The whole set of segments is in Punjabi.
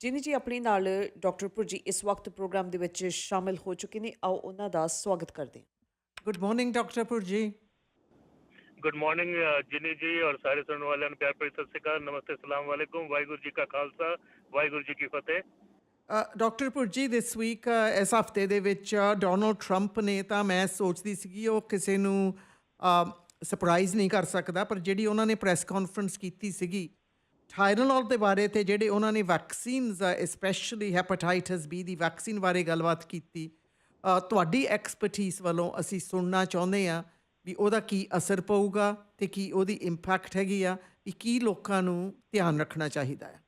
ਜਿਨੀ ਜੀ ਆਪਣੀ ਨਾਲ ਡਾਕਟਰ ਪੁਰਜੀ ਇਸ ਵਕਤ ਪ੍ਰੋਗਰਾਮ ਦੇ ਵਿੱਚ ਸ਼ਾਮਿਲ ਹੋ ਚੁੱਕੇ ਨੇ ਆਓ ਉਹਨਾਂ ਦਾ ਸਵਾਗਤ ਕਰਦੇ ਹਾਂ। Good morning doctor ਪੁਰਜੀ good morning Jini ji ਔਰ ਸਾਰੇ ਸੁਣਨ ਵਾਲਿਆਂ ਨੂੰ ਪਿਆਰ ਭਰੀ ਸਤਿ ਸ਼੍ਰੀ ਅਕਾਲ ਨਮਸਤੇ ਸਲਾਮ ਵਾਲੇਕੁਮ ਵਾਹਿਗੁਰੂ ਜੀ ਕਾ ਖਾਲਸਾ ਵਾਹਿਗੁਰੂ ਜੀ ਕੀ ਫਤਿਹ। ਡਾਕਟਰ ਪੁਰਜੀ ਦਿਸ ਵੀਕ ਇਸ ਹਫ਼ਤੇ ਦੇ ਵਿੱਚ ਡੋਨਲਡ ਟਰੰਪ ਨੇ ਤਾਂ ਮੈਂ ਸੋਚਦੀ ਸੀਗੀ ਉਹ ਕਿਸੇ ਨੂੰ ਸਰਪ੍ਰਾਈਜ਼ ਨਹੀਂ ਕਰ ਸਕਦਾ ਪਰ ਜਿਹੜੀ ਉਹਨਾਂ ਨੇ ਪ੍ਰੈਸ ਕਾਨਫਰੰਸ ਕੀਤੀ ਸੀਗੀ ਥਾਇਰੋਨੋਲ ਦੇ ਬਾਰੇ ਤੇ ਜਿਹੜੇ ਉਹਨਾਂ ਨੇ ਵੈਕਸੀਨਸ ਸਪੈਸ਼ਲੀ ਹੈਪੇਟਾਈਟਸ ਬੀ ਦੀ ਵੈਕਸੀਨ ਬਾਰੇ ਗੱਲਬਾਤ ਕੀਤੀ ਅ, ਤੁਹਾਡੀ ਐਕਸਪਰਟਿਜ਼ ਵੱਲੋਂ ਅਸੀਂ ਸੁਣਨਾ ਚਾਹੁੰਦੇ ਆ ਵੀ ਉਹਦਾ ਕੀ ਅਸਰ ਪਊਗਾ ਤੇ ਕੀ ਉਹਦੀ ਇੰਪੈਕਟ ਹੈਗੀ ਆ ਵੀ ਕੀ ਲੋਕਾਂ ਨੂੰ ਧਿਆਨ ਰੱਖਣਾ ਚਾਹੀਦਾ ਹੈ।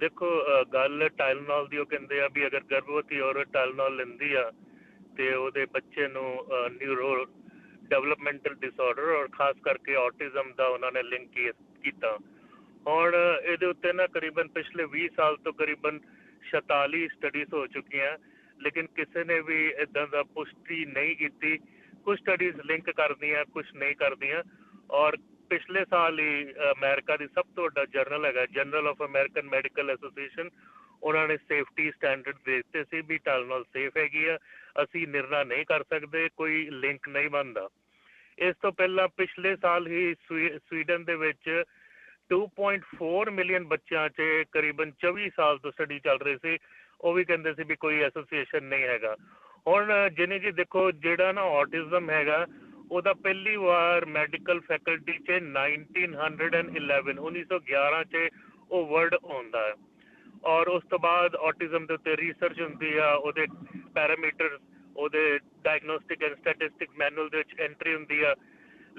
ਦੇਖੋ ਅ, ਗੱਲ ਟਾਈਲਨੋਲ ਦੀ ਉਹ ਕਹਿੰਦੇ ਆ ਵੀ ਅਗਰ ਗਰਭਵਤੀ ਔਰਤ ਟਾਈਲਨੋਲ ਲੈਂਦੀ ਆ ਤੇ ਉਹਦੇ ਬੱਚੇ ਨੂੰ ਨਿਊਰੋ ਡਿਵੈਲਪਮੈਂਟਲ ਡਿਸਆਰਡਰ ਔਰ ਖਾਸ ਕਰਕੇ ਆਟਿਜ਼ਮ ਦਾ ਉਹਨਾਂ ਨੇ ਲਿੰਕ ਕੀਤਾ। ਹੁਣ ਇਹਦੇ ਉੱਤੇ ਨਾ ਕਰੀਬਨ ਪਿਛਲੇ 20 ਸਾਲ ਤੋਂ ਕਰੀਬਨ 46 ਸਟੱਡੀਜ਼ ਹੋ ਚੁੱਕੀਆਂ, ਲੇਕਿਨ ਕਿਸੇ ਨੇ ਵੀ ਇਦਾਂ ਦਾ ਪੁਸ਼ਟੀ ਨਹੀਂ ਕੀਤੀ। ਕੁਝ ਸਟੱਡੀਜ਼ ਲਿੰਕ ਕਰਦੀਆਂ ਕੁਝ ਨਹੀਂ ਕਰਦੀਆਂ। ਔਰ ਪਿਛਲੇ ਸਾਲ ਹੀ ਅਮਰੀਕਾ ਦੀ ਸਭ ਤੋਂ ਵੱਡਾ ਜਰਨਲ ਹੈਗਾ journal of American medical association ਉਹਨਾਂ ਨੇ ਸੇਫਟੀ ਸਟੈਂਡਰਡ ਦੇ ਦਿੱਤੇ ਸੀ ਵੀ ਟਾਲਨੋਲ ਸੇਫ ਹੈਗੀ ਆ, ਅਸੀਂ ਨਿਰਣਾ ਨਹੀਂ ਕਰ ਸਕਦੇ, ਕੋਈ ਲਿੰਕ ਨਹੀਂ ਬਣਦਾ। ਇਸ ਤੋਂ ਪਹਿਲਾਂ ਪਿਛਲੇ ਸਾਲ ਹੀ ਸਵੀਡਨ ਦੇ ਵਿੱਚ 2.4 ਮਿਲੀਅਨ ਬੱਚਿਆਂ 'ਚ ਕਰੀਬਨ 24 ਸਾਲ ਤੋਂ ਸਟੱਡੀ ਚੱਲ ਰਹੀ ਸੀ। ਉਹ ਵੀ ਕਹਿੰਦੇ ਸੀ ਵੀ ਕੋਈ ਐਸੋਸੀਏਸ਼ਨ ਨਹੀਂ ਹੈਗਾ। ਹੁਣ ਜਿਹਨੇ ਜੀ ਦੇਖੋ ਜਿਹੜਾ ਨਾ ਆਟਿਜ਼ਮ ਹੈਗਾ, ਉਹਦਾ ਪਹਿਲੀ ਵਾਰ ਮੈਡੀਕਲ ਫੈਕਲਟੀ 'ਚ 1911 1911 'ਚ ਉਹ ਵਰਡ ਆਉਂਦਾ ਹੈ। ਔਰ ਉਸ ਤੋਂ ਬਾਅਦ ਆਟਿਜ਼ਮ ਦੇ ਉੱਤੇ ਰਿਸਰਚ ਹੁੰਦੀ ਆ, ਉਹਦੇ ਪੈਰਾਮੀਟਰ ਉਹਦੇ ਡਾਇਗਨੋਸਟਿਕ ਐਂਡ ਸਟੈਟਿਸਟਿਕ ਮੈਨੂਅਲ ਦੇ ਵਿੱਚ ਐਂਟਰੀ ਹੁੰਦੀ ਆ।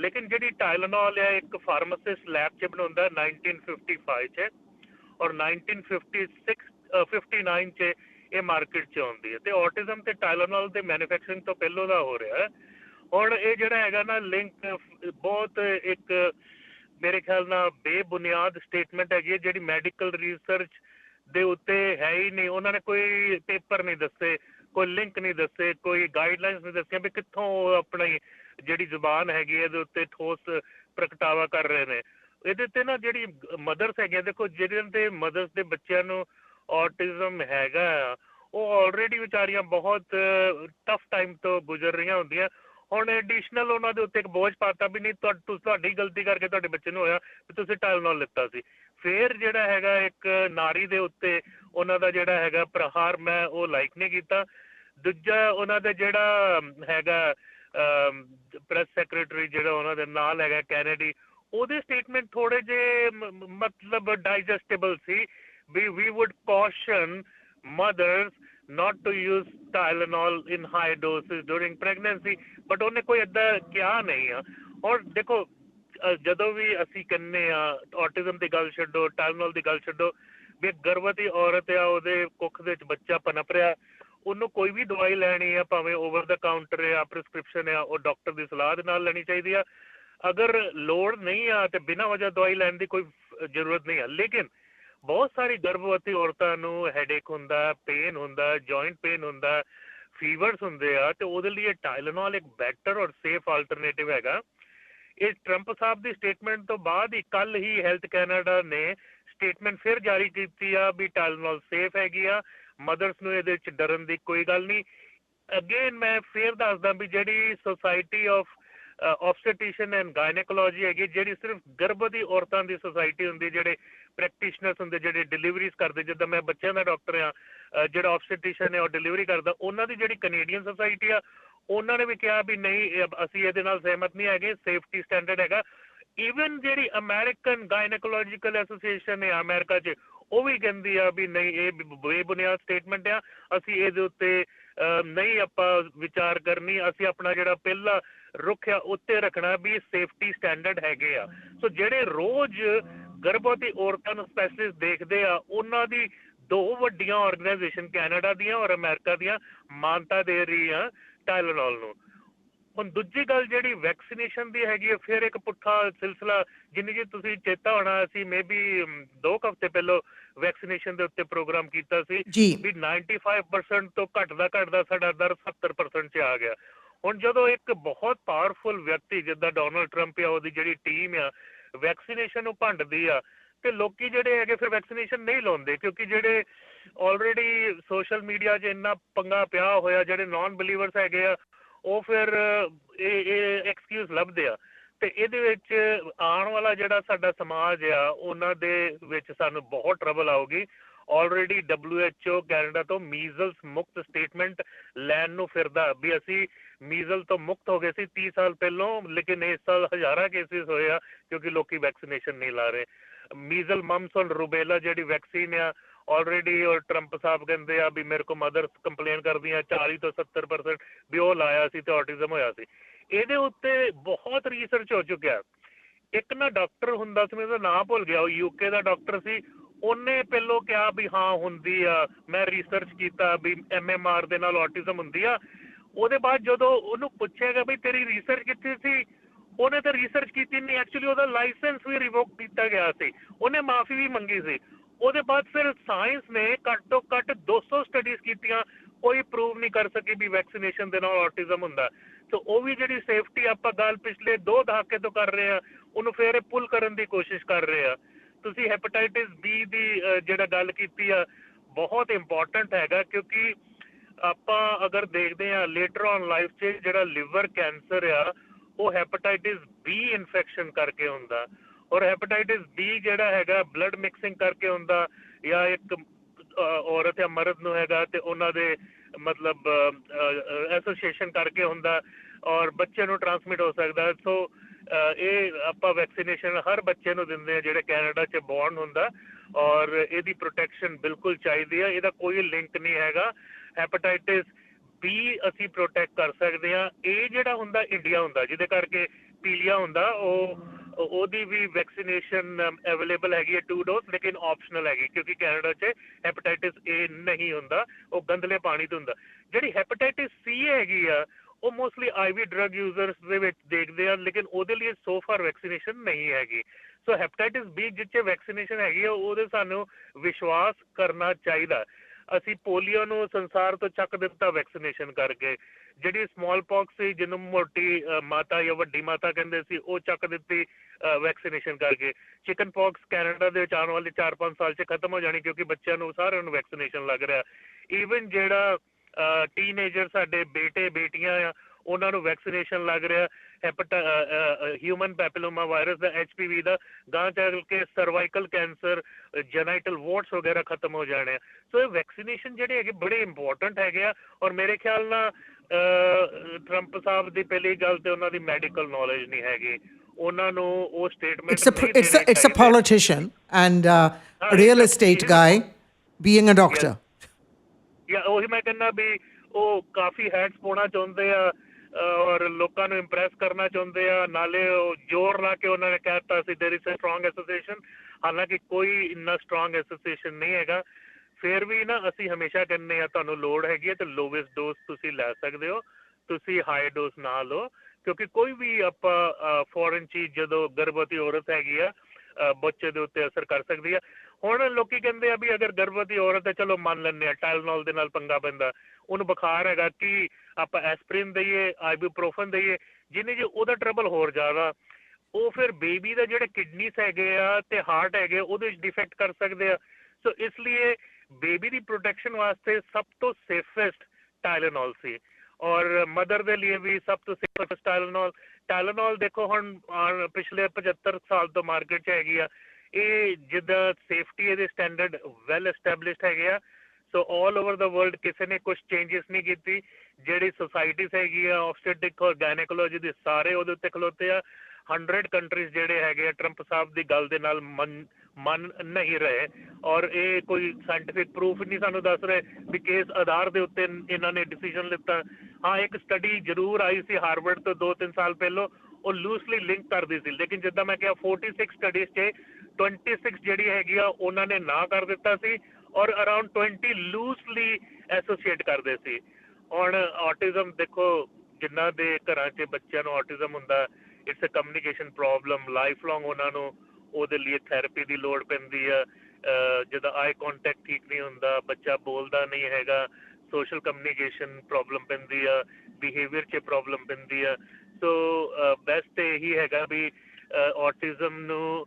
ਲੇਕਿਨ ਜਿਹੜੀ ਟਾਈਲਨੋਲ ਹੈ ਇੱਕ ਫਾਰਮਾਸਿਸਟ ਲੈਬ 'ਚ ਬਣਾਉਂਦਾ 1955 'ਚ ਔਰ 1956 59 'ਚ ਇਹ ਮਾਰਕੀਟ 'ਚ ਆਉਂਦੀ ਹੈ। ਤੇ ਆਟਿਜ਼ਮ ਤੇ ਟਾਈਲਨੋਲ ਦੇ ਮੈਨੂਫੈਕਚਰਿੰਗ ਤੋਂ ਪਹਿਲੋਂ ਦਾ ਹੋ ਰਿਹਾ ਹੈ। ਇਹ ਜਿਹੜਾ ਹੈਗਾ ਨਾ ਲਿੰਕ ਬਹੁਤ ਇੱਕ ਮੇਰੇ ਖਿਆਲ ਨਾਲ ਬੇਬੁਨਿਆਦ ਸਟੇਟਮੈਂਟ ਹੈਗੀ ਹੈ, ਜਿਹੜੀ ਮੈਡੀਕਲ ਰਿਸਰਚ ਦੇ ਉੱਤੇ ਹੈ ਹੀ ਨਹੀਂ। ਉਹਨਾਂ ਨੇ ਕੋਈ ਪੇਪਰ ਨਹੀਂ ਦੱਸੇ, ਕੋਈ ਲਿੰਕ ਨਹੀਂ ਦੱਸੇ, ਕੋਈ ਗਾਈਡਲਾਈਨਸ ਨਹੀਂ ਦੱਸੀਆਂ ਵੀ ਕਿੱਥੋਂ ਉਹ ਆਪਣੀ ਜਿਹੜੀ ਜ਼ੁਬਾਨ ਹੈਗੀ ਹੈ ਇਹਦੇ ਉੱਤੇ ਠੋਸ ਪ੍ਰਗਟਾਵਾ ਕਰ ਰਹੇ ਨੇ। ਇਹਦੇ ਤੇ ਨਾ ਜਿਹੜੀ ਮਦਰਸ ਹੈਗੀਆਂ ਦੇਖੋ ਜਿਹਨਾਂ ਦੇ ਮਦਰਸ ਦੇ ਬੱਚਿਆਂ ਨੂੰ ਆਟਿਜ਼ਮ ਹੈਗਾ ਆ, ਉਹ ਆਲਰੇਡੀ ਵਿਚਾਰੀਆਂ ਬਹੁਤ ਟਫ ਟਾਈਮ ਤੋਂ ਗੁਜ਼ਰ ਰਹੀਆਂ ਹੁੰਦੀਆਂ। ਹੁਣ ਐਡੀਸ਼ਨਲ ਉਹਨਾਂ ਦੇ ਉੱਤੇ ਇੱਕ ਬੋਝ ਪਾਤਾ ਵੀ ਨਹੀਂ ਤੁਹਾ- ਤੁ- ਤੁਹਾਡੀ ਗਲਤੀ ਕਰਕੇ ਤੁਹਾਡੇ ਬੱਚੇ ਨੂੰ ਹੋਇਆ ਵੀ ਤੁਸੀਂ ਟਾਈਲਨੋਲ ਲਿੱਤਾ ਸੀ। ਫੇਰ ਜਿਹੜਾ ਹੈਗਾ ਇੱਕ ਨਾਰੀ ਦੇ ਉੱਤੇ ਉਹਨਾਂ ਦਾ ਜਿਹੜਾ ਹੈਗਾ ਪ੍ਰਹਾਰ ਮੈਂ ਉਹ ਲਾਈਕ ਨਹੀਂ ਕੀਤਾ। ਦੂਜਾ ਉਹਨਾਂ ਦਾ ਜਿਹੜਾ ਹੈਗਾ ਪ੍ਰੈਸ ਸੈਕਟਰੀ ਜਿਹੜਾ ਉਹਨਾਂ ਦੇ ਨਾਲ ਹੈਗਾ ਕੈਨੇਡੀ ਉਹਦੇ ਸਟੇਟਮੈਂਟ ਥੋੜੇ ਜੇ ਮਤਲਬ digestible C we we would caution mothers not to use Tylenol in high doses during pregnancy, but ਉਹਨੇ ਕੋਈ ਏਦਾਂ ਕਿਹਾ ਨਹੀਂ ਆ। ਔਰ ਦੇਖੋ ਜਦੋਂ ਵੀ ਅਸੀਂ ਕਹਿੰਨੇ ਆ ਆਟਿਜ਼ਮ ਦੀ ਗੱਲ ਛੱਡੋ ਟਾਈਲਨੋਲ ਦੀ ਗੱਲ ਛੱਡੋ, ਵੀ ਗਰਭਵਤੀ ਔਰਤ ਆ, ਉਹਦੇ ਕੁੱਖ ਦੇ ਵਿੱਚ ਬੱਚਾ ਪਨਪ ਰਿਹਾ ਉਹਨੂੰ ਕੋਈ ਵੀ ਦਵਾਈ ਲੈਣੀ ਆ, ਭਾਵੇਂ ਓਵਰ ਦਾ ਕਾਊਂਟਰ ਆ ਪ੍ਰਿਸਕ੍ਰਿਪਸ਼ਨ ਆ, ਉਹ ਡਾਕਟਰ ਦੀ ਸਲਾਹ ਦੇ ਨਾਲ ਲੈਣੀ ਚਾਹੀਦੀ ਆ। ਅਗਰ ਲੋੜ ਨਹੀਂ ਆ ਤੇ ਬਿਨਾਂ ਵਜ੍ਹਾ ਦਵਾਈ ਲੈਣ ਦੀ ਕੋਈ ਜ਼ਰੂਰਤ ਨਹੀਂ ਆ। ਲੇਕਿਨ ਬਹੁਤ ਸਾਰੀ ਗਰਭਵਤੀ ਔਰਤਾਂ ਨੂੰ ਹੈਡੇਕ ਹੁੰਦਾ ਪੇਨ ਹੁੰਦਾ ਜੁਆਇੰਟ ਪੇਨ ਹੁੰਦਾ ਫੀਵਰਸ ਹੁੰਦੇ ਆ ਤੇ ਉਹਦੇ ਲਈ ਟਾਈਲਨੋਲ ਇੱਕ ਬੈਟਰ ਔਰ ਸੇਫ ਆਲਟਰਨੇਟਿਵ ਹੈਗਾ। ਇਹ ਟਰੰਪ ਸਾਹਿਬ ਦੀ ਸਟੇਟਮੈਂਟ ਤੋਂ ਬਾਅਦ ਹੀ ਕੱਲ ਹੀ ਹੈਲਥ ਕੈਨੇਡਾ ਨੇ ਸਟੇਟਮੈਂਟ ਫਿਰ ਜਾਰੀ ਕੀਤੀ ਆ ਵੀ ਟਾਈਲਨੋਲ ਸੇਫ ਹੈਗੀ ਆ। ਮਦਰਸ ਨੂੰ ਇਹਦੇ ਵਿੱਚ ਡਰਨ ਦੀ ਕੋਈ ਗੱਲ ਨਹੀਂ। ਅਗੇਨ ਮੈਂ ਫੇਰ ਦੱਸਦਾ ਵੀ ਜਿਹੜੀ society of obstetrics and gynaecology ਹੈਗੀ, ਜਿਹੜੀ ਸਿਰਫ ਗਰਭਵਤੀ ਔਰਤਾਂ ਦੀ ਸੋਸਾਇਟੀ ਹੁੰਦੀ, ਜਿਹੜੇ ਪ੍ਰੈਕਟੀਸ਼ਨਰਸ ਹੁੰਦੇ, ਜਿਹੜੇ ਡਿਲੀਵਰੀਜ਼ ਕਰਦੇ, ਜਿੱਦਾਂ ਮੈਂ ਬੱਚਿਆਂ ਦਾ ਡਾਕਟਰ ਆ ਜਿਹੜਾ ਆਬਸਟੀਸ਼ਨ ਹੈ, ਉਹ ਡਿਲੀਵਰੀ ਕਰਦਾ, ਉਹਨਾਂ ਦੀ ਜਿਹੜੀ ਕੈਨੇਡੀਅਨ ਸੋਸਾਇਟੀ ਆ, ਉਹਨਾਂ ਨੇ ਵੀ ਕਿਹਾ ਵੀ ਨਹੀਂ ਅਸੀਂ ਇਹਦੇ ਨਾਲ ਸਹਿਮਤ ਨਹੀਂ ਹੈਗੇ ਸੇਫਟੀ ਸਟੈਂਡਰਡ ਹੈਗਾ। ਈਵਨ ਜਿਹੜੀ ਅਮਰੀਕਨ ਗਾਇਨੇਕੋਲੋਜੀਕਲ ਐਸੋਸੀਏਸ਼ਨ ਹੈ ਅਮਰੀਕਾ 'ਚ ਉਹ ਵੀ ਕਹਿੰਦੀ ਆ ਵੀ ਨਹੀਂ, ਇਹ ਬੇਬੁਨਿਆਦ ਸਟੇਟਮੈਂਟ ਆ, ਅਸੀਂ ਇਹਦੇ ਉੱਤੇ ਨਹੀਂ ਆਪਾਂ ਵਿਚਾਰ ਕਰਨੀ, ਅਸੀਂ ਆਪਣਾ ਜਿਹੜਾ ਪਹਿਲਾ ਰੁੱਖ ਆ ਉੱਤੇ ਰੱਖਣਾ ਵੀ ਸੇਫਟੀ ਸਟੈਂਡਰਡ ਹੈਗੇ ਆ। ਸੋ ਜਿਹੜੇ ਰੋਜ਼ ਗਰਭਵਤੀ ਔਰਤਾਂ ਨੂੰ ਸਪੈਸ਼ਲਿਸਟ ਦੇਖਦੇ ਆ, ਉਹਨਾਂ ਦੀ ਦੋ ਵੱਡੀਆਂ ਆਰਗੇਨਾਈਜੇਸ਼ਨ ਕੈਨੇਡਾ ਦੀਆਂ ਔਰ ਅਮਰੀਕਾ ਦੀਆਂ, ਮਾਨਤਾ ਦੇ ਰਹੀ ਆ ਟਾਈਲਨੋਲ ਨੂੰ। ਹੁਣ ਦੂਜੀ ਗੱਲ ਜਿਹੜੀ ਵੈਕਸੀਨੇਸ਼ਨ ਦੀ ਹੈਗੀ ਹੈ ਫਿਰ ਇੱਕ ਪੁੱਠਾ ਸਿਲਸਿਲਾ ਜਿੰਨੀ ਜੀ ਤੁਸੀਂ ਚੇਤਾ ਹੋਣਾ ਅਸੀਂ ਮੇਬੀ ਦੋ ਕੁ ਹਫ਼ਤੇ ਪਹਿਲਾਂ ਵੈਕਸੀਨੇਸ਼ਨ ਦੇ ਉੱਤੇ ਪ੍ਰੋਗਰਾਮ ਕੀਤਾ ਸੀ ਵੀ 95% ਤੋਂ ਘਟਦਾ ਘਟਦਾ ਸਾਡਾ ਦਰ 70% 'ਚ ਆ ਗਿਆ। ਹੁਣ ਜਦੋਂ ਇੱਕ ਬਹੁਤ ਪਾਵਰਫੁਲ ਵਿਅਕਤੀ ਜਿੱਦਾਂ ਡੋਨਲਡ ਟਰੰਪ ਆ ਉਹਦੀ ਜਿਹੜੀ ਟੀਮ ਆ ਵੈਕਸੀਨੇਸ਼ਨ ਨੂੰ ਭੰਡਦੀ ਆ ਤੇ ਲੋਕੀ ਜਿਹੜੇ ਹੈਗੇ ਫਿਰ ਵੈਕਸੀਨੇਸ਼ਨ ਨਹੀਂ ਲਾਉਂਦੇ ਕਿਉਂਕਿ ਜਿਹੜੇ ਆਲਰੇਡੀ ਸੋਸ਼ਲ ਮੀਡੀਆ 'ਚ ਇੰਨਾ ਪੰਗਾ ਪਿਆ ਹੋਇਆ ਜਿਹੜੇ ਨਾਨ ਬਲੀਵਰਸ ਹੈਗੇ ਆ ਉਹ ਫਿਰ ਇਹ ਇਹ ਐਕਸਕਿਊਜ਼ ਲੱਭਦੇ ਆ। ਤੇ ਇਹਦੇ ਵਿੱਚ ਆਉਣ ਵਾਲਾ ਜਿਹੜਾ ਸਾਡਾ ਸਮਾਜ ਆ, ਉਹਨਾਂ ਦੇ ਵਿੱਚ ਸਾਨੂੰ ਬਹੁਤ ਟਰਬਲ ਆਊਗੀ। ਆਲਰੇਡੀ WHO ਕੈਨੇਡਾ ਤੋਂ ਮੀਜ਼ਲਸ ਮੁਕਤ ਸਟੇਟਮੈਂਟ ਲੈਣ ਨੂੰ ਫਿਰਦਾ। ਵੀ ਅਸੀਂ ਮੀਜ਼ਲ ਤੋਂ ਮੁਕਤ ਹੋ ਗਏ ਸੀ 30 ਸਾਲ ਪਹਿਲਾਂ, ਲੇਕਿਨ ਇਸ ਸਾਲ ਹਜ਼ਾਰਾਂ ਕੇਸਿਸ ਹੋਏ ਆ, ਕਿਉਂਕਿ ਲੋਕੀ ਵੈਕਸੀਨੇਸ਼ਨ ਨਹੀਂ ਲਾ ਰਹੇ। ਮੀਜ਼ਲ ਮਮਸ ਔਰ ਰੂਬੇਲਾ ਜਿਹੜੀ ਵੈਕਸੀਨ ਆ ਆਲਰੇਡੀ ਔਰ ਟਰੰਪ ਸਾਹਿਬ ਕਹਿੰਦੇ ਆ ਵੀ ਮੇਰੇ ਕੋ ਮਦਰਸ ਕੰਪਲੇਨ ਕਰਦੀਆਂ 40 ਤੋਂ 70% ਵੀ ਉਹ ਲਾਇਆ ਸੀ ਤੇ ਆਟਿਜ਼ਮ ਹੋਇਆ ਸੀ। ਇਹਦੇ ਉੱਤੇ ਬਹੁਤ ਰਿਸਰਚ ਹੋ ਚੁੱਕਿਆ। ਇੱਕ ਨਾ ਡਾਕਟਰ ਹੁੰਦਾ ਸੀ ਮੈਨੂੰ ਨਾਮ ਭੁੱਲ ਗਿਆ, ਉਹ ਯੂਕੇ ਦਾ ਡਾਕਟਰ ਸੀ। ਉਹਨੇ ਪਹਿਲੋਂ ਕਿਹਾ ਵੀ ਹਾਂ, ਹੁੰਦੀ ਆ, ਮੈਂ ਰਿਸਰਚ ਕੀਤਾ ਵੀ ਐਮਐਮਆਰ ਦੇ ਨਾਲ ਆਟਿਜ਼ਮ ਹੁੰਦੀ ਆ। ਉਹਦੇ ਬਾਅਦ ਜਦੋਂ ਉਹਨੂੰ ਪੁੱਛਿਆ ਗਿਆ ਵੀ ਤੇਰੀ ਰਿਸਰਚ ਕਿੱਥੇ ਸੀ? ਉਹਨੇ ਤਾਂ ਰਿਸਰਚ ਕੀਤੀ ਨਹੀਂ ਐਕਚੁਅਲੀ ਉਹਦਾ ਲਾਇਸੈਂਸ ਵੀ ਰਿਵੋਕ ਕੀਤਾ ਗਿਆ ਸੀ। ਉਹਨੇ ਮਾਫੀ ਵੀ ਮੰਗੀ ਸੀ। ਉਹਦੇ ਬਾਅਦ ਫਿਰ ਸਾਇੰਸ ਨੇ ਘੱਟ ਤੋਂ ਘੱਟ 200 ਸਟੱਡੀਜ਼ ਕੀਤੀਆਂ, ਕੋਈ ਪ੍ਰੂਵ ਨਹੀਂ ਕਰ ਸਕੀ ਵੀ ਵੈਕਸੀਨੇਸ਼ਨ ਦੇ ਨਾਲ ਆਟਿਜ਼ਮ ਹੁੰਦਾ। ਸੋ ਉਹ ਵੀ ਜਿਹੜੀ ਸੇਫਟੀ ਆਪਾਂ ਗੱਲ ਪਿਛਲੇ 2 ਦਹਾਕੇ ਤੋਂ ਕਰ ਰਹੇ ਆ ਉਹਨੂੰ ਫੇਰ ਪੁੱਲ ਕਰਨ ਦੀ ਕੋਸ਼ਿਸ਼ ਕਰ ਰਹੇ ਆ ਤੁਸੀਂ ਹੈਪੇਟਾਈਟਿਸ ਬੀ ਦੀ ਜਿਹੜਾ ਗੱਲ ਕੀਤੀ ਆ, ਬਹੁਤ ਇੰਪੋਰਟੈਂਟ ਹੈਗਾ ਕਿਉਂਕਿ ਆਪਾਂ ਅਗਰ ਦੇਖਦੇ ਆ ਲੇਟਰ ਔਨ ਲਾਈਫ 'ਚ ਜਿਹੜਾ ਲਿਵਰ ਕੈਂਸਰ ਆ, ਉਹ ਹੈਪੇਟਾਈਟਿਸ ਬੀ ਇਨਫੈਕਸ਼ਨ ਕਰਕੇ ਹੁੰਦਾ। ਔਰ ਹੈਪੇਟਾਈਟਿਸ ਬੀ ਜਿਹੜਾ ਹੈਗਾ ਬਲੱਡ ਮਿਕਸਿੰਗ ਕਰਕੇ ਹੁੰਦਾ, ਜਾਂ ਇੱਕ ਔਰਤ ਜਾਂ ਮਰਦ ਨੂੰ ਹੈਗਾ, ਤੇ ਉਹਨਾਂ ਦੇ ਮਤਲਬ ਐਸੋਸੀਏਸ਼ਨ ਕਰਕੇ ਹੁੰਦਾ, ਔਰ ਬੱਚੇ ਨੂੰ ਟਰਾਂਸਮਿਟ ਹੋ ਸਕਦਾ। ਸੋ ਇਹ ਆਪਾਂ ਵੈਕਸੀਨੇਸ਼ਨ ਹਰ ਬੱਚੇ ਨੂੰ ਦਿੰਦੇ ਆ ਜਿਹੜੇ ਕੈਨੇਡਾ 'ਚ ਬੌਰਨ ਹੁੰਦਾ, ਔਰ ਇਹਦੀ ਪ੍ਰੋਟੈਕਸ਼ਨ ਬਿਲਕੁਲ ਚਾਹੀਦੀ ਆ। ਇਹਦਾ ਕੋਈ ਲਿੰਕ ਨਹੀਂ ਹੈਗਾ। ਹੈਪੇਟਾਈਟਿਸ ਬੀ ਅਸੀਂ ਪ੍ਰੋਟੈਕਟ ਕਰ ਸਕਦੇ ਆ ਇਹ ਜਿਹੜਾ ਹੁੰਦਾ ਇੰਡੀਆ ਹੁੰਦਾ, ਜਿਹਦੇ ਕਰਕੇ ਪੀਲੀਆ ਹੁੰਦਾ, ਉਹ- ਉਹਦੀ ਵੀ ਵੈਕਸੀਨੇਸ਼ਨ ਅਵੇਲੇਬਲ ਹੈਗੀ ਹੈ ਟੂ ਡੋਜ਼ ਲੇਕਿਨ ਆਪਸ਼ਨਲ ਹੈਗੀ, ਕਿਉਂਕਿ ਕੈਨੇਡਾ 'ਚ ਹੈਪੇਟਾਈਟਿਸ ਏ ਨਹੀਂ ਹੁੰਦਾ, ਉਹ ਗੰਦਲੇ ਪਾਣੀ ਤੋਂ ਹੁੰਦਾ। ਜਿਹੜੀ ਹੈਪੇਟਾਈਟਿਸ ਸੀ ਹੈਗੀ ਆ, ਉਹ ਮੋਸਟਲੀ ਆਈਵੀ ਡਰਗ ਯੂਜ਼ਰਸ ਦੇ ਵਿੱਚ ਦੇਖਦੇ ਆ, ਲੇਕਿਨ ਉਹਦੇ ਲਈ ਸੋ ਫਾਰ ਵੈਕਸੀਨੇਸ਼ਨ ਨਹੀਂ ਹੈਗੀ। ਸੋ ਹੈਪੇਟਾਈਟਿਸ ਬੀ ਜਿੱਥੇ ਵੈਕਸੀਨੇਸ਼ਨ ਹੈਗੀ ਆ, ਉਹਦੇ ਸਾਨੂੰ ਵਿਸ਼ਵਾਸ ਕਰਨਾ ਚਾਹੀਦਾ। ਅਸੀਂ ਪੋਲੀਓ ਨੂੰ ਸੰਸਾਰ ਤੋਂ ਚੱਕ ਦਿੱਤਾ ਵੈਕਸੀਨੇਸ਼ਨ ਕਰਕੇ। ਜਿਹੜੀ ਸਮਾਲ ਪੌਕਸ ਸੀ, ਜਿਹਨੂੰ ਮੋਟੀ ਮਾਤਾ ਜਾਂ ਵੱਡੀ ਮਾਤਾ ਕਹਿੰਦੇ ਸੀ, ਉਹ ਚੱਕ ਦਿੱਤੀ ਵੈਕਸੀਨੇਸ਼ਨ ਕਰਕੇ। ਚਿਕਨ ਪੌਕਸ ਕੈਨੇਡਾ ਦੇ ਵਿੱਚ ਆਉਣ ਵਾਲੇ 4-5 ਸਾਲ 'ਚ ਖਤਮ ਹੋ ਜਾਣੀ ਕਿਉਂਕਿ ਬੱਚਿਆਂ ਨੂੰ ਸਾਰਿਆਂ ਨੂੰ ਵੈਕਸੀਨੇਸ਼ਨ ਲੱਗ ਰਿਹਾ। ਈਵਨ ਜਿਹੜਾ ਟੀਨੇਜਰ ਸਾਡੇ ਬੇਟੇ, ਬੇਟੀਆਂ ਆ ਉਹਨਾਂ ਨੂੰ ਵੈਕਸੀਨੇਸ਼ਨ ਲੱਗ ਰਿਹਾ ਹੈਪੇਟਾ ਹਿਊਮਨ ਪੈਪਿਲੋਮਾ ਵਾਇਰਸ ਦਾ ਐਚਪੀਵੀ ਦਾ ਗਾਂ ਚੱਲ ਕੇ ਸਰਵਾਈਕਲ ਕੈਂਸਰ ਜੈਨਾਈਟਲ ਵੋਟਸ ਵਗੈਰਾ ਖਤਮ ਹੋ ਜਾਣੇ ਸੋ ਇਹ ਵੈਕਸੀਨੇਸ਼ਨ ਜਿਹੜੇ ਹੈਗੇ ਬੜੇ ਇੰਪੋਰਟੈਂਟ ਹੈਗੇ ਆ ਔਰ ਮੇਰੇ ਖਿਆਲ ਨਾਲ ਟਰੰਪ ਸਾਹਿਬ ਦੀ ਪਹਿਲੀ ਗੱਲ ਤੇ ਉਹਨਾਂ ਦੀ ਮੈਡੀਕਲ ਨੌਲੇਜ ਨਹੀਂ ਹੈਗੀ। ਉਹਨਾਂ ਨੂੰ ਉਹ statement it's a politician and uh, a real estate guy being a doctor. ਜਾਂ ਉਹੀ ਮੈਂ ਕਹਿੰਦਾ ਵੀ ਉਹ ਕਾਫੀ ਹੈਡਸ ਪਾਉਣਾ ਚਾਹੁੰਦੇ ਆ। ਔਰ ਲੋਕਾਂ ਨੂੰ ਇੰਪ੍ਰੈਸ ਕਰਨਾ ਚਾਹੁੰਦੇ ਆ, ਨਾਲੇ ਜ਼ੋਰ ਲਾ ਕੇ ਉਹਨਾਂ ਨੇ ਕਹਿਤਾ ਸੀ there is a strong association ਹਾਲਾਂਕਿ ਕੋਈ ਇੰਨਾ ਸਟਰੋਂਗ ਐਸੋਸੀਏਸ਼ਨ ਨਹੀਂ ਹੈਗਾ। ਫਿਰ ਵੀ ਨਾ ਅਸੀਂ ਹਮੇਸ਼ਾ ਕਹਿੰਦੇ ਆ ਤੁਹਾਨੂੰ ਲੋੜ ਹੈਗੀ ਹੈ ਤੇ ਲੋਵੇਸਟ ਡੋਜ਼ ਤੁਸੀਂ ਲੈ ਸਕਦੇ ਹੋ। ਤੁਸੀਂ ਹਾਈ ਡੋਜ਼ ਨਾ ਲਓ। ਕਿਉਂਕਿ ਕੋਈ ਵੀ ਆਪਾਂ ਫੋਰਨ ਚੀਜ਼ ਜਦੋਂ ਗਰਭਵਤੀ ਔਰਤ ਹੈਗੀ ਆ ਬੱਚੇ ਦੇ ਉੱਤੇ ਅਸਰ ਕਰ ਸਕਦੀ ਆ। ਹੁਣ ਲੋਕੀ ਕਹਿੰਦੇ ਆ ਵੀ ਅਗਰ ਗਰਭਵਤੀ ਔਰਤ ਹੈ, ਚਲੋ ਮੰਨ ਲੈਂਦੇ ਆ ਟਾਈਲਨੋਲ ਦੇ ਨਾਲ ਪੰਗਾ ਪੈਂਦਾ। ਉਹਨੂੰ ਬੁਖਾਰ ਹੈਗਾ ਕਿ ਆਪਾਂ ਐਸਪ੍ਰਿਨ ਦਈਏ, ਆਈਬੂਪ੍ਰੋਫਨ ਦਈਏ ਜਿਹਨੇ ਜੇ ਉਹਦਾ ਟਰਬਲ ਹੋਰ ਜ਼ਿਆਦਾ, ਉਹ ਫਿਰ ਬੇਬੀ ਦਾ ਜਿਹੜੇ ਕਿਡਨੀਸ ਹੈਗੇ ਆ ਤੇ ਹਾਰਟ ਹੈਗੇ, ਉਹਦੇ ਵਿੱਚ ਡਿਫੈਕਟ ਕਰ ਸਕਦੇ ਆ। ਸੋ ਇਸ ਲਈ ਬੇਬੀ ਦੀ ਪ੍ਰੋਟੈਕਸ਼ਨ ਵਾਸਤੇ ਸਭ ਤੋਂ ਸੇਫੈਸਟ ਟਾਈਲਨੋਲ ਸੀ। ਔਰ ਮਦਰ ਦੇ ਲਈ ਵੀ ਸਭ ਤੋਂ ਸੇਫੈਸਟ ਟਾਈਲਨੋਲ ਟਾਈਲਨੋਲ ਦੇਖੋ ਹੁਣ ਪਿਛਲੇ 75 ਸਾਲ ਤੋਂ ਮਾਰਕੀਟ 'ਚ ਹੈਗੀ ਆ। ਇਹ ਜਿੱਦਾਂ ਸੇਫਟੀ ਇਹਦੇ ਸਟੈਂਡਰਡ ਵੈਲ ਐਸਟੈਬਲਿਸ਼ਡ ਹੈਗੇ ਆ। ਸੋ 올 ਓਵਰ ਦਾ ਵਰਲਡ ਕਿਸੇ ਨੇ ਕੁਝ ਚੇਂਜਸ ਨਹੀਂ ਕੀਤੀ। ਜਿਹੜੀ ਸੋਸਾਇਟੀਜ਼ ਹੈਗੀ ਆ ਆਬਸਟੈਟਿਕ ਔਰ ਗਾਇਨੇਕੋਲੋਜੀ ਦੇ ਸਾਰੇ ਉਹਦੇ ਉੱਤੇ ਖਲੋਤੇ ਆ। 100 ਕੰਟਰੀਜ਼ ਜਿਹੜੇ ਹੈਗੇ ਆ ਟਰੰਪ ਸਾਹਿਬ ਦੀ ਗੱਲ ਦੇ ਨਾਲ ਮੰਨ ਨਹੀਂ ਰਹੇ। ਔਰ ਇਹ ਕੋਈ ਸਾਇੰਟਿਫਿਕ ਪ੍ਰੂਫ ਨਹੀਂ ਸਾਨੂੰ ਦੱਸ ਰਹੇ ਵੀ ਕਿਸ ਆਧਾਰ ਦੇ ਉੱਤੇ ਇਹਨਾਂ ਨੇ ਡਿਸੀਜਨ ਲਿੱਤਾ। ਹਾਂ, ਇੱਕ ਸਟੱਡੀ ਜ਼ਰੂਰ ਆਈ ਸੀ ਹਾਰਵਰਡ ਤੋਂ 2-3 ਸਾਲ ਪਹਿਲਾਂ। ਉਹ ਲੂਸਲੀ ਲਿੰਕ ਕਰਦੀ ਸੀ। ਲੇਕਿਨ ਜਿੱਦਾਂ ਮੈਂ ਕਿਹਾ 46 ਸਟੱਡੀਜ਼ 'ਚ 26 ਜਿਹੜੀ ਹੈਗੀ ਆ, ਉਹਨਾਂ ਨੇ ਨਾ ਕਰ ਦਿੱਤਾ ਸੀ। ਔਰ ਅਰਾਊਂਡ 20 ਲੂਸਲੀ ਐਸੋਸੀਏਟ ਕਰਦੇ ਸੀ। ਹੁਣ ਆਟਿਜ਼ਮ ਦੇਖੋ ਜਿਨ੍ਹਾਂ ਦੇ ਘਰਾਂ 'ਚ ਬੱਚਿਆਂ ਨੂੰ ਆਟਿਜ਼ਮ ਹੁੰਦਾ it's a communication problem life long ਉਹਨਾਂ ਨੂੰ ਉਹਦੇ ਲਈ ਥੈਰੇਪੀ ਦੀ ਲੋੜ ਪੈਂਦੀ ਆ। ਅਹ ਆਈ ਕੰਟੈਕਟ ਠੀਕ ਨਹੀਂ ਹੁੰਦਾ, ਬੱਚਾ ਬੋਲਦਾ ਨਹੀਂ ਹੈਗਾ ਸੋਸ਼ਲ ਕਮਿਊਨੀਕੇਸ਼ਨ ਪ੍ਰੋਬਲਮ ਪੈਂਦੀ ਆ ਬਿਹੇਵੀਅਰ 'ਚ ਪ੍ਰੋਬਲਮ ਪੈਂਦੀ ਆ। ਸੋ ਬੈਸਟ ਇਹੀ ਹੈਗਾ ਵੀ ਆਟਿਜ਼ਮ ਨੂੰ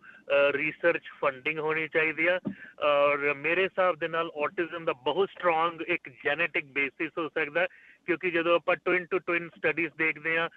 ਰਿਸਰਚ ਫੰਡਿੰਗ ਹੋਣੀ ਚਾਹੀਦੀ ਆ ਔਰ ਮੇਰੇ ਹਿਸਾਬ ਦੇ ਨਾਲ ਆਟਿਜ਼ਮ ਦਾ ਬਹੁਤ ਸਟਰੋਂਗ ਇੱਕ ਜੈਨੇਟਿਕ ਬੇਸਿਸ ਹੋ ਸਕਦਾ ਹੈ, ਕਿਉਂਕਿ ਜਦੋਂ ਆਪਾਂ ਟਵਿਨ ਟੂ ਟਵਿਨ ਸਟੱਡੀਜ਼ ਦੇਖਦੇ ਆ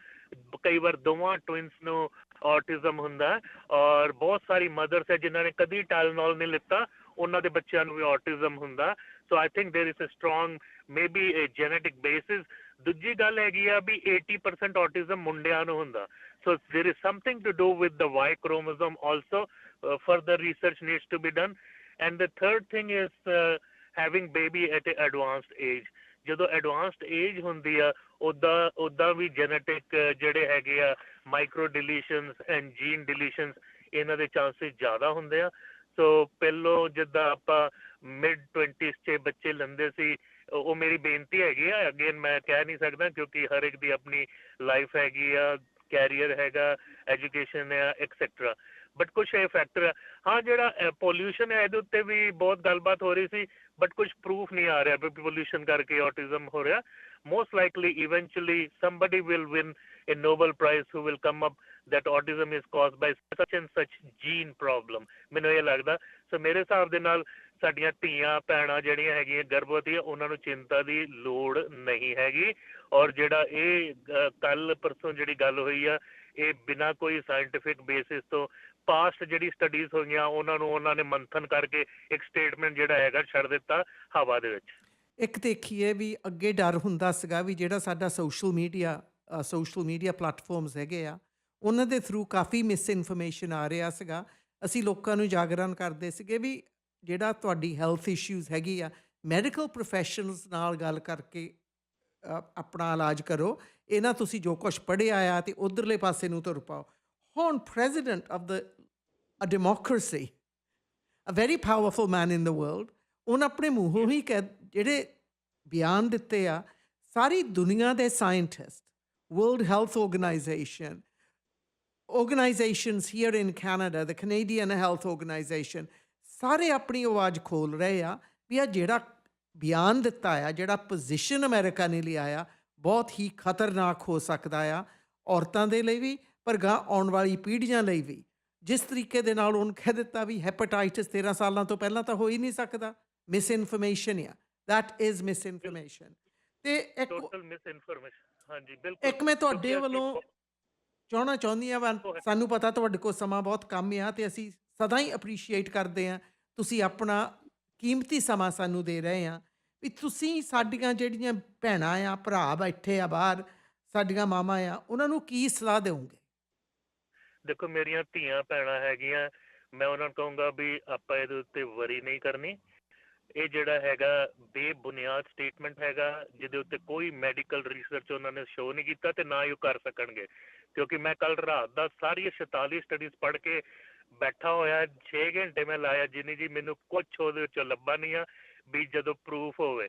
ਕਈ ਵਾਰ ਦੋਵਾਂ ਟਵਿਨਸ ਨੂੰ ਆਟਿਜ਼ਮ ਹੁੰਦਾ ਹੈ ਔਰ ਬਹੁਤ ਸਾਰੀ ਮਦਰਸ ਹੈ ਜਿਨ੍ਹਾਂ ਨੇ ਕਦੀ ਟਾਈਲਨੋਲ ਨਹੀਂ ਲਿੱਤਾ ਉਹਨਾਂ ਦੇ ਬੱਚਿਆਂ ਨੂੰ ਵੀ ਆਟਿਜ਼ਮ ਹੁੰਦਾ so I think there is a strong maybe a genetic basis ਦੂਜੀ ਗੱਲ ਹੈਗੀ ਆ ਵੀ 80% ਆਟਿਜ਼ਮ ਮੁੰਡਿਆਂ ਨੂੰ ਹੁੰਦਾ so there is something to do with the y chromosome also uh, further research needs to be done and the third thing is uh, having baby at a advanced age ਜਦੋਂ ਐਡਵਾਂਸਡ ਏਜ ਹੁੰਦੀ ਆ ਉਦਾਂ ਉਦਾਂ ਵੀ ਜੈਨੇਟਿਕ ਜਿਹੜੇ ਹੈਗੇ ਆ micro deletions and gene deletions ਇਹਨਾਂ ਦੇ ਚਾਂਸਸ ਜ਼ਿਆਦਾ ਹੁੰਦੇ ਆ ਸੋ ਪਹਿਲੋਂ ਜਿੱਦਾਂ ਆਪਾਂ ਮਿਡ 20s 'ਚ ਬੱਚੇ ਲੈਂਦੇ ਸੀ ਉਹ ਮੇਰੀ ਬੇਨਤੀ ਹੈਗੀ ਆ। ਅਗੇਨ ਮੈਂ ਕਹਿ ਨਹੀਂ ਸਕਦਾ ਕਿਉਂਕਿ ਹਰ ਇੱਕ ਦੀ ਆਪਣੀ ਲਾਈਫ ਹੈਗੀ ਆ ਕੈਰੀਅਰ ਹੈਗਾ ਐਜੂਕੇਸ਼ਨ ਹੈ ਐਕਸੈਟਰਾ ਬਟ ਕੁਝ ਇਹ ਫੈਕਟਰ ਹਾਂ, ਜਿਹੜਾ ਪੋਲਿਊਸ਼ਨ ਹੈ ਇਹਦੇ ਉੱਤੇ ਵੀ ਬਹੁਤ ਗੱਲਬਾਤ ਹੋ ਰਹੀ ਸੀ ਬਟ ਕੁਝ ਪ੍ਰੂਫ ਨਹੀਂ ਆ ਰਿਹਾ ਵੀ ਕਰਕੇ ਆਟਿਜ਼ਮ ਹੋ ਰਿਹਾ। Most likely, eventually, somebody will win a nobel prize who will come up that autism is caused by such and such gene problem ਮੈਨੂੰ ਇਹ ਲੱਗਦਾ। ਸੋ ਮੇਰੇ ਹਿਸਾਬ ਦੇ ਨਾਲ ਸਾਡੀਆਂ ਧੀਆਂ, ਭੈਣਾਂ ਜਿਹੜੀਆਂ ਹੈਗੀਆਂ ਗਰਭਵਤੀ, ਉਹਨਾਂ ਨੂੰ ਚਿੰਤਾ ਦੀ ਲੋੜ ਨਹੀਂ ਹੈਗੀ। ਔਰ ਜਿਹੜਾ ਇਹ ਕੱਲ ਪਰਸੋਂ ਜਿਹੜੀ ਗੱਲ ਹੋਈ ਆ, ਇਹ ਬਿਨਾਂ ਕੋਈ ਸਾਇੰਟਿਫਿਕ ਬੇਸਿਸ ਤੋਂ ਪਾਸਟ ਜਿਹੜੀ ਸਟੱਡੀਜ਼ ਹੋਈਆਂ, ਉਹਨਾਂ ਨੂੰ ਉਹਨਾਂ ਨੇ ਮੰਥਨ ਕਰਕੇ ਇੱਕ ਸਟੇਟਮੈਂਟ ਜਿਹੜਾ ਹੈਗਾ ਛੱਡ ਦਿੱਤਾ ਹਵਾ ਦੇ ਵਿੱਚ। ਇੱਕ ਦੇਖੀਏ ਵੀ ਅੱਗੇ ਡਰ ਹੁੰਦਾ ਸੀਗਾ ਵੀ ਜਿਹੜਾ ਸਾਡਾ social media social media platforms ਹੈਗੇ ਆ, ਉਹਨਾਂ ਦੇ ਥਰੂ ਕਾਫੀ ਮਿਸ ਇਨਫੋਰਮੇਸ਼ਨ ਆ ਰਿਹਾ ਸੀਗਾ। ਅਸੀਂ ਲੋਕਾਂ ਨੂੰ ਜਾਗਰਣ ਕਰਦੇ ਸੀਗੇ ਵੀ ਜਿਹੜਾ ਤੁਹਾਡੀ ਹੈਲਥ ਇਸ਼ੂਜ਼ ਹੈਗੀ ਆ ਮੈਡੀਕਲ ਪ੍ਰੋਫੈਸ਼ਨਲਸ ਨਾਲ ਗੱਲ ਕਰਕੇ ਆਪਣਾ ਇਲਾਜ ਕਰੋ। ਇਹਨਾਂ ਤੁਸੀਂ ਜੋ ਕੁਝ ਪੜ੍ਹਿਆ ਆ ਤੇ ਉਧਰਲੇ ਪਾਸੇ ਨੂੰ ਤੁਰ ਪਾਓ। ਹੁਣ president of the a democracy a very powerful man in the world ਉਹਨਾਂ ਆਪਣੇ ਮੂੰਹੋਂ ਹੀ ਕਹਿ ਜਿਹੜੇ ਬਿਆਨ ਦਿੱਤੇ ਆ ਸਾਰੀ ਦੁਨੀਆ ਦੇ scientist world health organisation organizations here in Canada, the Canadian Health Organization, ਸਾਰੇ ਆਪਣੀ ਆਵਾਜ਼ ਖੋਲ ਰਹੇ ਆ ਵੀ ਆ ਜਿਹੜਾ ਬਿਆਨ ਦਿੱਤਾ ਆ ਜਿਹੜਾ ਪੋਜੀਸ਼ਨ ਅਮਰੀਕਾ ਨੇ ਲਿਆ ਆ ਬਹੁਤ ਹੀ ਖਤਰਨਾਕ ਹੋ ਸਕਦਾ ਆ ਔਰਤਾਂ ਦੇ ਲਈ ਵੀ ਪਰ ਗਾਂ ਆਉਣ ਵਾਲੀ ਪੀੜ੍ਹੀਆਂ ਲਈ ਵੀ। ਜਿਸ ਤਰੀਕੇ ਦੇ ਨਾਲ ਉਹਨ ਕਹਿ ਦਿੱਤਾ ਵੀ ਹੈਪੇਟਾਈਟਸ 13 ਸਾਲਾਂ ਤੋਂ ਪਹਿਲਾਂ ਤਾਂ ਹੋ ਹੀ ਨਹੀਂ ਸਕਦਾ ਮਿਸ ਇਨਫੋਰਮੇਸ਼ਨ ਆ। That is ਮਿਸ ਇਨਫੋਰਮੇਸ਼ਨ ਤੇ ਇੱਕ ਟੋਟਲ ਮਿਸ ਇਨਫੋਰਮੇਸ਼ਨ ਹਾਂਜੀ ਬਿਲਕੁਲ। ਇੱਕ ਮੈਂ ਤੁਹਾਡੇ ਵੱਲੋਂ ਚਾਹਣਾ ਚਾਹੁੰਦੀ ਆ. ਸਾਨੂੰ ਪਤਾ ਤੁਹਾਡੇ ਕੋਲ ਸਮਾਂ ਬਹੁਤ ਕਮ ਆ ਤੇ ਅਸੀਂ ਸਦਾ ਹੀ ਅਪਰੀਸ਼ੀਏਟ ਕਰਦੇ ਆ ਤੁਸੀਂ ਆਪਣਾ ਕੀਮਤੀ ਸਮਾਂ ਸਾਨੂੰ ਦੇ ਰਹੇ ਆ ਵੀ ਤੁਸੀਂ ਸਾਡੀਆਂ ਜਿਹੜੀਆਂ ਭੈਣਾਂ ਆ ਭਰਾ ਬੈਠੇ ਆ ਬਾਹਰ ਸਾਡੀਆਂ ਮਾਵਾਂ ਆ ਉਹਨਾਂ ਨੂੰ ਕੀ ਸਲਾਹ ਦੇਵੋਗੇ ਦੇਖੋ ਮੇਰੀਆਂ ਧੀਆਂ ਭੈਣਾਂ ਹੈਗੀਆਂ ਮੈਂ ਉਹਨਾਂ ਨੂੰ ਕਹੂੰਗਾ ਵੀ ਆਪਾਂ ਇਹਦੇ ਉੱਤੇ ਵਰੀ ਨਹੀਂ ਕਰਨੀ। ਇਹ ਜਿਹੜਾ ਹੈਗਾ ਬੇਬੁਨਿਆਦ ਸਟੇਟਮੈਂਟ ਹੈਗਾ ਜਿਹਦੇ ਉੱਤੇ ਕੋਈ ਮੈਡੀਕਲ ਰਿਸਰਚ ਉਹਨਾਂ ਨੇ ਸ਼ੋ ਨਹੀਂ ਕੀਤਾ ਤੇ ਨਾ ਹੀ ਉਹ ਕਰ ਸਕਣਗੇ। ਕਿਉਂਕਿ ਮੈਂ ਕੱਲ ਰਾਤ ਦਾ ਸਾਰੀ 46 ਸਟੱਡੀਜ਼ ਪੜ੍ਹ ਕੇ ਬੈਠਾ ਹੋਇਆ 6 ਘੰਟੇ ਮੈਂ ਲਾਇਆ, ਜਿੰਨੀ ਜੀ ਮੈਨੂੰ ਕੁਝ ਉਹਦੇ ਵਿੱਚੋਂ ਲੱਭਾ ਨਹੀਂ ਆ ਵੀ ਜਦੋਂ ਪ੍ਰੂਫ ਹੋਵੇ।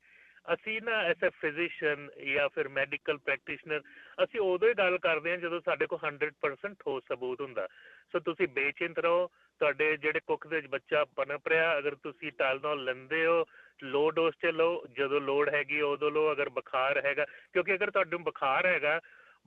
ਅਸੀਂ ਨਾ ਐਸ ਅ ਫਿਜ਼ੀਸ਼ੀਅਨ ਜਾਂ ਫਿਰ ਮੈਡੀਕਲ ਪ੍ਰੈਕਟੀਸ਼ਨਰ ਅਸੀਂ ਉਦੋਂ ਹੀ ਗੱਲ ਕਰਦੇ ਹਾਂ ਜਦੋਂ ਸਾਡੇ ਕੋਲ 100% ਠੋਸ ਸਬੂਤ ਹੁੰਦਾ। ਸੋ ਤੁਸੀਂ ਬੇਚਿੰਤ ਰਹੋ, ਤੁਹਾਡੇ ਜਿਹੜੇ ਕੁੱਖ ਦੇ ਵਿੱਚ ਬੱਚਾ ਪਨਪ ਰਿਹਾ, ਅਗਰ ਤੁਸੀਂ ਟਾਲਨੋਲ ਲੈਂਦੇ ਹੋ ਲੋ ਡੋਜ਼ ਚ ਲਓ, ਜਦੋਂ ਲੋੜ ਹੈਗੀ ਉਦੋਂ ਲਓ, ਅਗਰ ਬੁਖਾਰ ਹੈਗਾ, ਕਿਉਂਕਿ ਅਗਰ ਤੁਹਾਨੂੰ ਬੁਖਾਰ ਹੈਗਾ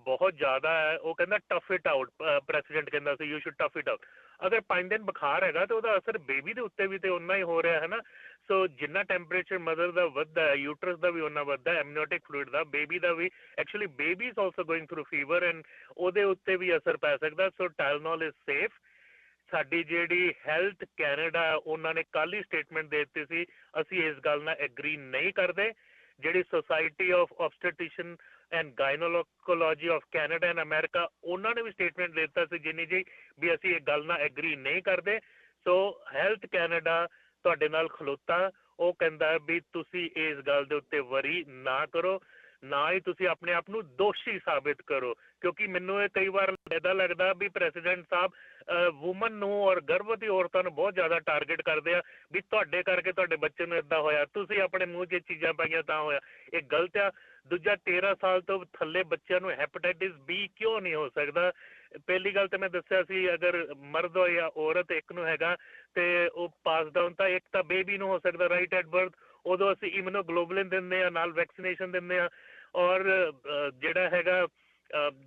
ਬਹੁਤ ਜ਼ਿਆਦਾ ਹੈ, ਉਹ ਕਹਿੰਦਾ ਟਫ ਇਟ ਆਊਟ ਪ੍ਰੈਜ਼ੀਡੈਂਟ ਕਹਿੰਦਾ ਸੀ you should tough it out ਅਗਰ 5 ਦਿਨ ਬੁਖਾਰ ਹੈਗਾ ਤੇ ਉਹਦਾ ਅਸਰ ਬੇਬੀ ਦੇ ਉੱਤੇ ਵੀ ਤੇ ਉਨਾ ਹੀ ਹੋ ਰਿਹਾ ਹੈ ਨਾ। ਸੋ ਜਿੰਨਾ ਟੈਂਪਰੇਚਰ ਮਦਰ ਦਾ ਵੱਧਦਾ ਹੈ ਯੂਟਰਸ ਦਾ ਵੀ ਉਹਨਾਂ ਵੱਧਦਾ ਹੈ ਐਮਨਿਓਟਿਕ ਫਲੂਇਡ ਦਾ ਬੇਬੀ ਦਾ ਵੀ actually baby is also going through fever and ਉਹਦੇ ਉੱਤੇ ਵੀ ਅਸਰ ਪੈ ਸਕਦਾ। ਸੋ ਟਾਈਲਨੋਲ ਇਜ਼ ਸੇਫ ਸਾਡੀ ਜਿਹੜੀ ਹੈਲਥ ਕੈਨੇਡਾ ਉਹਨਾਂ ਨੇ ਕੱਲ ਹੀ ਸਟੇਟਮੈਂਟ ਦੇ ਦਿੱਤੀ ਸੀ, ਅਸੀਂ ਇਸ ਗੱਲ ਨਾਲ ਐਗਰੀ ਨਹੀਂ ਕਰਦੇ। ਜਿਹੜੀ society of obstetrician and gynaecology of Canada and America ਉਹਨਾਂ ਨੇ ਵੀ ਸਟੇਟਮੈਂਟ ਦੇ ਦਿੱਤਾ ਸੀ ਜਿੰਨੀ ਜੀ ਵੀ ਅਸੀਂ ਇਹ ਗੱਲ ਨਾਲ ਐਗਰੀ ਨਹੀਂ ਕਰਦੇ। ਸੋ ਹੈਲਥ ਕੈਨੇਡਾ ਤੁਹਾਡੇ ਨਾਲ ਖਲੋਤਾ। ਉਹ ਕਹਿੰਦਾ ਵੀ ਤੁਸੀਂ ਇਸ ਗੱਲ ਦੇ ਉੱਤੇ ਵਰੀ ਨਾ ਕਰੋ। ਨਾ ਹੀ ਤੁਸੀਂ ਆਪਣੇ ਆਪ ਨੂੰ ਦੋਸ਼ੀ ਸਾਬਿਤ ਕਰੋ, ਕਿਉਂਕਿ ਮੈਨੂੰ ਇਹ ਕਈ ਵਾਰ ਇਦਾਂ ਲੱਗਦਾ ਵੀ ਪ੍ਰੈਜ਼ੀਡੈਂਟ ਸਾਹਿਬ ਔਮਨ ਨੂੰ ਔਰ ਗਰਭਵਤੀ ਔਰਤਾਂ ਨੂੰ ਬਹੁਤ ਜ਼ਿਆਦਾ ਟਾਰਗੇਟ ਕਰਦੇ ਆ ਵੀ ਤੁਹਾਡੇ ਕਰਕੇ ਤੁਹਾਡੇ ਬੱਚੇ ਨੂੰ ਇਦਾਂ ਹੋਇਆ, ਤੁਸੀਂ ਆਪਣੇ ਮੂੰਹ 'ਚ ਚੀਜ਼ਾਂ ਪਾਈਆਂ ਤਾਂ ਹੋਇਆ। ਇਹ ਗਲਤ ਆ। ਦੂਜਾ 13 ਸਾਲ ਤੋਂ ਥੱਲੇ ਬੱਚਿਆਂ ਨੂੰ ਹੈਪੇਟਾਈਟਿਸ ਬੀ ਕਿਉਂ ਨਹੀਂ ਹੋ ਸਕਦਾ? ਪਹਿਲੀ ਗੱਲ ਤੇ ਮੈਂ ਦੱਸਿਆ ਸੀ, ਅਗਰ ਮਰਦ ਹੋ ਜਾਂ ਔਰਤ ਇੱਕ ਨੂੰ ਹੈਗਾ ਤੇ ਉਹ ਪਾਸ ਡਾਊਨ ਤਾਂ ਇੱਕ ਤਾਂ ਬੇਬੀ ਨੂੰ ਹੋ ਸਕਦਾ ਰਾਈਟ ਐਟ ਬਰਥ ਉਦੋਂ ਅਸੀਂ ਇਮਨੋਗਲੋਬੁਲਿਨ ਦਿੰਦੇ ਆ, ਨਾਲ ਵੈਕਸੀਨੇਸ਼ਨ ਦਿੰਦੇ ਆ। ਔਰ ਜਿਹੜਾ ਹੈਗਾ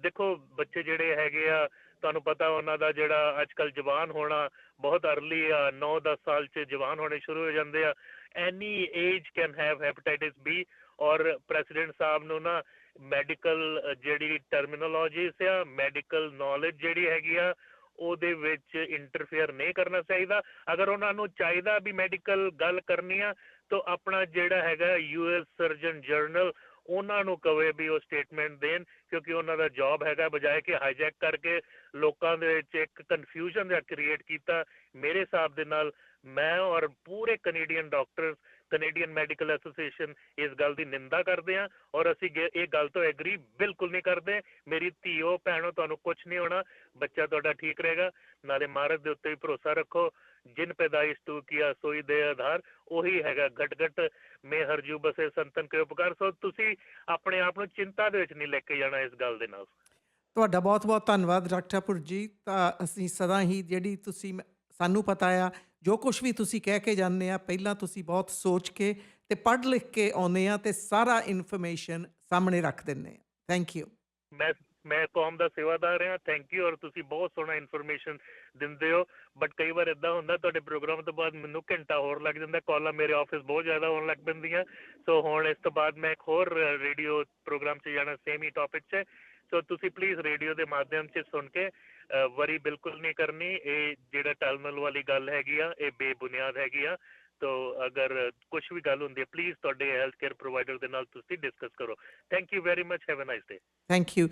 ਦੇਖੋ ਬੱਚੇ ਜਿਹੜੇ ਹੈਗੇ ਆ, ਤੁਹਾਨੂੰ ਪਤਾ ਉਹਨਾਂ ਦਾ ਜਿਹੜਾ ਅੱਜ ਅੱਜਕੱਲ ਜਵਾਨ ਹੋਣਾ ਬਹੁਤ ਅਰਲੀ ਆ 9-10 ਸਾਲ 'ਚ ਜਵਾਨ ਹੋਣੇ ਸ਼ੁਰੂ ਹੋ ਜਾਂਦੇ ਆ। Any age can have hepatitis B ਔਰ ਪ੍ਰੈਜ਼ੀਡੈਂਟ ਸਾਹਿਬ ਨੂੰ ਨਾ ਮੈਡੀਕਲ ਜਿਹੜੀ ਟਰਮੀਨੋਲੋਜੀਸ ਆ ਮੈਡੀਕਲ ਨੌਲੇਜ ਜਿਹੜੀ ਹੈਗੀ ਆ, ਉਹਦੇ ਵਿੱਚ ਇੰਟਰਫੇਅਰ ਨਹੀਂ ਕਰਨਾ ਚਾਹੀਦਾ। ਅਗਰ ਉਹਨਾਂ ਨੂੰ ਚਾਹੀਦਾ ਵੀ ਮੈਡੀਕਲ ਗੱਲ ਕਰਨੀ ਆ, ਤਾਂ ਆਪਣਾ ਜਿਹੜਾ ਹੈਗਾ ਯੂਐਸ ਸਰਜਨ ਜਰਨਲ ਉਹਨਾਂ ਨੂੰ ਕਵੇ ਵੀ ਉਹ ਸਟੇਟਮੈਂਟ ਦੇਣ, ਕਿਉਂਕਿ ਉਹਨਾਂ ਦਾ ਜੌਬ ਹੈਗਾ ਬਜਾਏ ਕਿ ਹਾਈਜੈਕ ਕਰਕੇ ਲੋਕਾਂ ਦੇ ਵਿੱਚ ਇੱਕ ਕਨਫਿਊਜ਼ਨ ਦਾ ਕ੍ਰੀਏਟ ਕੀਤਾ। ਮੇਰੇ ਹਿਸਾਬ ਦੇ ਨਾਲ ਮੈਂ ਔਰ ਪੂਰੇ Canadian doctors Canadian medical association ਇਸ ਗੱਲ ਦੀ ਨਿੰਦਾ ਕਰਦੇ ਆ ਔਰ ਅਸੀਂ ਇਹ ਗੱਲ ਤੋਂ ਐਗਰੀ ਬਿਲਕੁਲ ਨਹੀਂ ਕਰਦੇ। ਮੇਰੀ ਧੀਓ, ਭੈਣੋ, ਤੁਹਾਨੂੰ ਕੁਝ ਨਹੀਂ ਹੋਣਾ। ਬੱਚਾ ਤੁਹਾਡਾ ਠੀਕ ਰਹੇਗਾ। ਨਾਲੇ ਮਹਾਰਾਜ ਦੇ ਉੱਤੇ ਵੀ ਭਰੋਸਾ ਰੱਖੋ। ਜਿਨ ਪੈਦਾਇਸ਼ ਤੂੰ ਕੀਆ, ਸੋਈ ਦੇ ਆਧਾਰ। ਉਹੀ ਹੈਗਾ ਘਟ ਘਟ ਮੇ ਹਰਜੂ ਬਸੇ ਸੰਤਨ ਕੇ ਉਪਕਾਰ। ਸੋ ਤੁਸੀਂ ਆਪਣੇ ਆਪ ਨੂੰ ਚਿੰਤਾ ਦੇ ਵਿੱਚ ਨਹੀਂ ਲੈ ਕੇ ਜਾਣਾ ਇਸ ਗੱਲ ਦੇ ਨਾਲ। ਤੁਹਾਡਾ ਬਹੁਤ-ਬਹੁਤ ਧੰਨਵਾਦ, ਡਾਕਟਰ ਪੁਰਜੀ ਅਸੀਂ ਸਦਾ ਹੀ ਜਿਹੜੀ ਤੁਸੀਂ ਸਾਨੂੰ ਪਤਾ ਆ ਜੋ ਕੁਝ ਵੀ ਤੁਸੀਂ ਕਹਿ ਕੇ ਜਾਂਦੇ ਆ, ਪਹਿਲਾਂ ਤੁਸੀਂ ਬਹੁਤ ਸੋਚ ਕੇ ਤੇ ਪੜ੍ਹ ਲਿਖ ਕੇ ਆਉਂਦੇ ਆ ਤੇ ਸਾਰਾ ਇਨਫੋਰਮੇਸ਼ਨ ਸਾਹਮਣੇ ਰੱਖ ਦਿੰਦੇ ਆ। ਥੈਂਕ ਯੂ ਮੈਂ ਮੈਂ ਕੌਮ ਦਾ ਸੇਵਾਦਾਰ ਹਾਂ ਥੈਂਕ ਯੂ ਔਰ ਤੁਸੀਂ ਬਹੁਤ ਸੋਹਣਾ ਇਨਫੋਰਮੇਸ਼ਨ ਦਿੰਦੇ ਹੋ। ਬਟ ਕਈ ਵਾਰ ਇਦਾਂ ਹੁੰਦਾ ਤੁਹਾਡੇ ਪ੍ਰੋਗਰਾਮ ਤੋਂ ਬਾਅਦ ਮੈਨੂੰ ਘੰਟਾ ਹੋਰ ਲੱਗ ਜਾਂਦਾ, ਕਾਲਾਂ ਮੇਰੇ ਆਫਿਸ ਬਹੁਤ ਜ਼ਿਆਦਾ ਹੋਣ ਲੱਗ ਪੈਂਦੀਆਂ। ਸੋ ਹੁਣ ਇਸ ਤੋਂ ਬਾਅਦ ਮੈਂ ਇੱਕ ਹੋਰ ਰੇਡੀਓ ਪ੍ਰੋਗਰਾਮ 'ਚ ਜਾਣਾ ਸੇਮ ਹੀ ਟੌਪਿਕ 'ਚ। ਸੋ ਤੁਸੀਂ ਪਲੀਜ਼ ਰੇਡੀਓ ਦੇ ਮਾਧਿਅਮ 'ਚ ਸੁਣ ਕੇ ਵਰੀ ਬਿਲਕੁਲ ਨਹੀਂ ਕਰਨੀ। ਇਹ ਜਿਹੜਾ ਟਰਮੀਨਲ ਵਾਲੀ ਗੱਲ ਹੈਗੀ ਆ, ਇਹ ਬੇਬੁਨਿਆਦ ਹੈਗੀ ਆ। ਤੋ ਅਗਰ ਕੁਝ ਵੀ ਗੱਲ ਹੁੰਦੀ ਹੈ ਪਲੀਜ਼ ਤੁਹਾਡੇ ਹੈਲਥ ਕੇਅਰ ਪ੍ਰੋਵਾਈਡਰ ਦੇ ਨਾਲ ਤੁਸੀਂ ਡਿਸਕਸ ਕਰੋ। Thank you very much have a nice day thank you